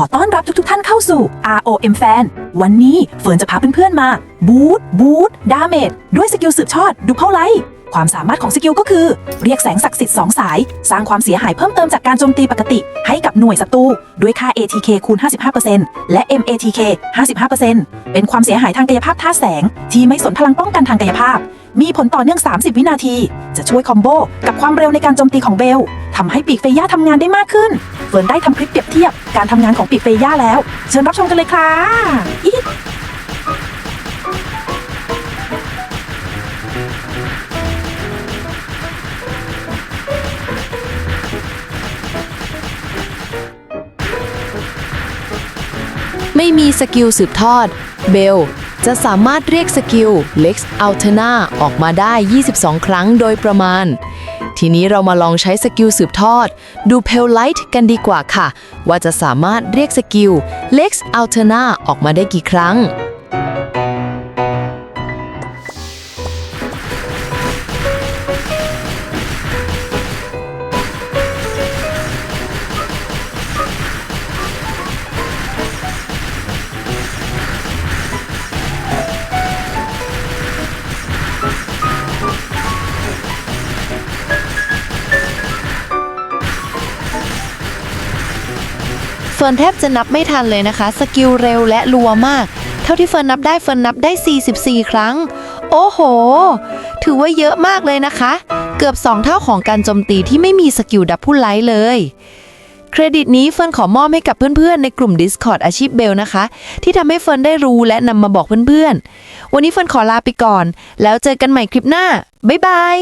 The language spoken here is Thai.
อต้อนรับทุกๆท่านเข้าสู่ ROM Fan วันนี้เฟิร์นจะพาเพื่อนๆมา บูทบูทดาเมจด้วยสกิลสืบทอดดูเพาไลท์ความสามารถของสกิลก็คือ เรียกแสงศักดิ์สิทธิ์สองสาย สร้างความเสียหายเพิ่มเติมจากการโจมตีปกติ ให้กับหน่วยศัตรูด้วยค่า ATK คูณ 55%และ MATK 55%เป็นความเสียหายทางกายภาพท่าแสง ที่ไม่สนพลังป้องกันทางกายภาพ มีผลต่อเนื่อง 30 วินาที จะช่วยคอมโบกับความเร็วในการโจมตีของเบลทำให้ปีกเฟย่าทำงานได้มากขึ้น เฟิร์นได้ทำคลิปเปรียบเทียบการทำงานของปีกเฟย่าแล้ว เชิญรับชมกันเลยค่ะอีไม่มีสกิลสืบทอด เบล จะสามารถเรียกสกิล Lex Alterna ออกมาได้ 22 ครั้งโดยประมาณ ทีนี้เรามาลองใช้สกิลสืบทอด ดูเพลไลท์กันดีกว่าค่ะ ว่าจะสามารถเรียกสกิล Lex Alterna ออกมาได้กี่ครั้ง ฟิร์นแทบจะนับไม่ทันเลยนะคะ สกิลเร็วและรัวมาก เท่าที่เฟิร์นนับได้เฟิร์นนับได้ 44 ครั้ง โอ้โห ถือว่าเยอะมากเลยนะคะ เกือบ 2 เท่าของการโจมตีที่ไม่มีสกิลดับผู้ไลท์เลยเครดิตนี้เฟิร์นขอมอบให้กับเพื่อนๆ ในกลุ่ม Discord อาชีพเบลนะคะ ที่ทำให้เฟิร์นได้รู้และนำมาบอกเพื่อนๆ วันนี้เฟิร์นขอลาไปก่อน แล้วเจอกันใหม่คลิปหน้า บ๊ายบาย